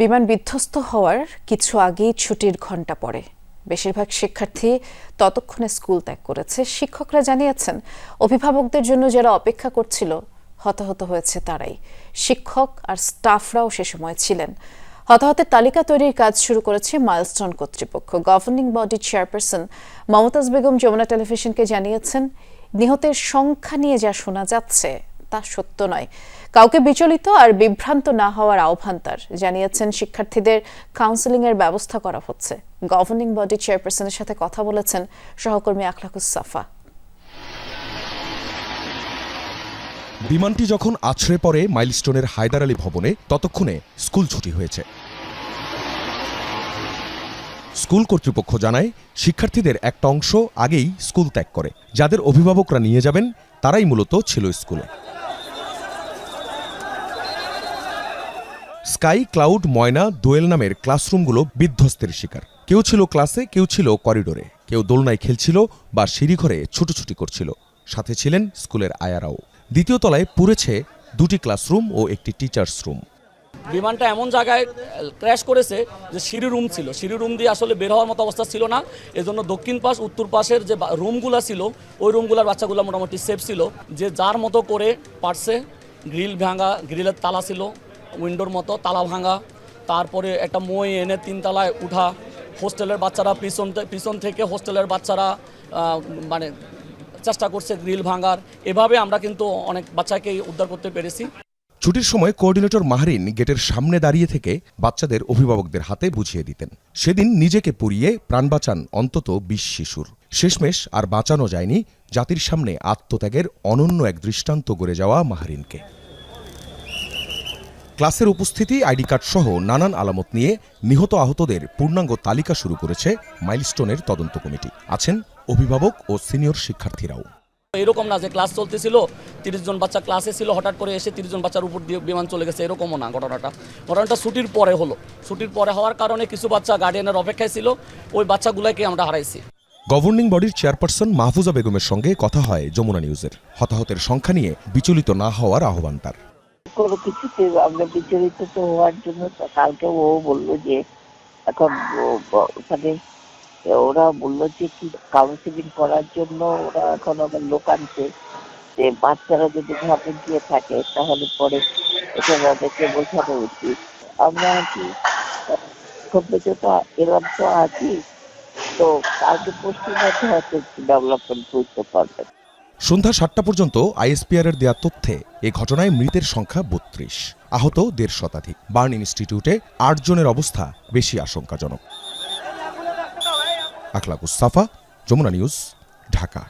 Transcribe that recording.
বিমান বিধ্বস্ত হওয়ার কিছু আগেই ছুটির ঘণ্টা পড়ে। বেশিরভাগ শিক্ষার্থী ততক্ষণে স্কুল ত্যাগ করেছে। শিক্ষকরা জানিয়েছেন, অভিভাবকদের জন্য যারা অপেক্ষা করছিল, হতাহত হয়েছে তারাই। শিক্ষক আর স্টাফরাও সে সময় ছিলেন। হতাহতের তালিকা তৈরির কাজ শুরু করেছে মাইলস্টোন কর্তৃপক্ষ। Governing body chairperson Momtaz Begum Jamuna টেলিভিশনকে জানিয়েছেন, নিহতের সংখ্যা নিয়ে যা শোনা যাচ্ছে তা সত্য নয়। কাউকে বিচলিত আর বিভ্রান্ত না হওয়ার আহ্বান তার, জানিয়েছেন শিক্ষার্থীদের কাউন্সেলিং এর ব্যবস্থা করা হচ্ছে। গভর্নিং বডি চেয়ারপারসনের সাথে কথা বলেছেন সহকর্মী আখলাকুস সাফা। বিমানটি যখন আছড়ে পড়ে মাইলস্টোনের হায়দার আলী ভবনে, ততক্ষণে স্কুল ছুটি হয়েছে। স্কুল কর্তৃপক্ষ জানায়, শিক্ষার্থীদের একটা অংশ আগেই স্কুল ত্যাগ করে। যাদের অভিভাবকরা নিয়ে যাবেন, তারাই মূলত ছিল স্কুলে। স্কাই ক্লাউড ময়না দোয়েল নামের ক্লাসরুমগুলো বিধ্বস্তের শিকার। কেউ ছিল ক্লাসে, কেউ ছিল করিডোরে। কেউ দোলনায় খেলছিল বা সিঁড়িঘরে ছুটোছুটি করছিল। সাথে ছিলেন স্কুলের আয়ারাও। দ্বিতীয় তলায় পুড়েছে দুটি ক্লাসরুম ও একটি টিচার্স রুম। বিমানটা এমন জায়গায় ক্র্যাশ করেছে যে সিঁড়ি রুম ছিল। সিঁড়ি রুম দিয়ে আসলে বের হওয়ার মতো অবস্থা ছিল না। এজন্য দক্ষিণ পাশ, উত্তর পাশের যে রুমগুলো ছিল, ওই রুমগুলোর বাচ্চাগুলো মোটামুটি সেফ ছিল। যে যার মতো করে পারছে, গ্রিল ভাঙা, গ্রিলের তালা ছিল উইন্ডোর মতো, তালা ভাঙা। তারপরে একটা মই এনে তিন তালায় উঠা। হোস্টেলের বাচ্চারা পিছন পিছন থেকে হোস্টেলের বাচ্চারা মানে চেষ্টা করছে গ্রিল ভাঙার। এভাবে আমরা কিন্তু অনেক বাচ্চাকে উদ্ধার করতে পেরেছি। ছুটির সময় কোঅর্ডিনেটর মাহরিন গেটের সামনে দাঁড়িয়ে থেকে বাচ্চাদের অভিভাবকদের হাতে বুঝিয়ে দিতেন। সেদিন নিজেকে পুড়িয়ে প্রাণ বাঁচান অন্তত বিশ শিশুর। শেষমেশ আর বাঁচানো যায়নি জাতির সামনে আত্মত্যাগের অনন্য এক দৃষ্টান্ত গড়ে যাওয়া মাহরিনকে। ক্লাসের উপস্থিতি আইডি কার্ড সহ নানান আলামত নিয়ে নিহত আহতদের পূর্ণাঙ্গ তালিকা শুরু করেছে মাইলস্টোনের তদন্ত কমিটি। আছেন অভিভাবক ও সিনিয়র শিক্ষার্থীরাও। এরকম না যে ক্লাস চলতেছিল তিরিশ জন বাচ্চা ক্লাসে ছিল হঠাৎ করে এসে তিরিশ জন বাচ্চার উপর দিয়ে বিমান চলে গেছে এরকমও না ঘটনাটা। ঘটনাটা ছুটির পরে হলো। ছুটির পরে হওয়ার কারণে কিছু বাচ্চা গার্ডিয়ানের অপেক্ষায় ছিল ওই বাচ্চাগুলোকে আমরা হারাইছি। গভর্নিং বডির চেয়ারপারসন মাহফুজা বেগমের সঙ্গে কথা হয় যমুনা নিউজের হতাহতের সংখ্যা নিয়ে বিচলিত না হওয়ার আহ্বান তার। কোনো কিছুতে আমরা বিচলিত তো হওয়ার জন্য কালকে ও বলল যে, এখন ওখানে ওরা বলল যে কি কাউন্সিলিং করার জন্য ওরা এখন আবার লোক আনছে, যে বাচ্চারা যদি ঘাটে গিয়ে থাকে তাহলে পরে এটা ওদেরকে বোঝানো উচিত। আমরা কি কম্পিউটার তো এরকম তো আছি, তো কালকে পশ্চিম মধ্যে হয়তো ডেভেলপমেন্ট বুঝতে পারবেন সন্ধ্যা সাতটা পর্যন্ত আইএসপিআর এর দেওয়া তথ্যে এ ঘটনায় মৃতের সংখ্যা বত্রিশ। আহত দেড় শতাধিক। বার্ন ইনস্টিটিউটে আটজনের অবস্থা বেশি আশঙ্কাজনক। আখলাকুস সাফা, যমুনা নিউজ, ঢাকা।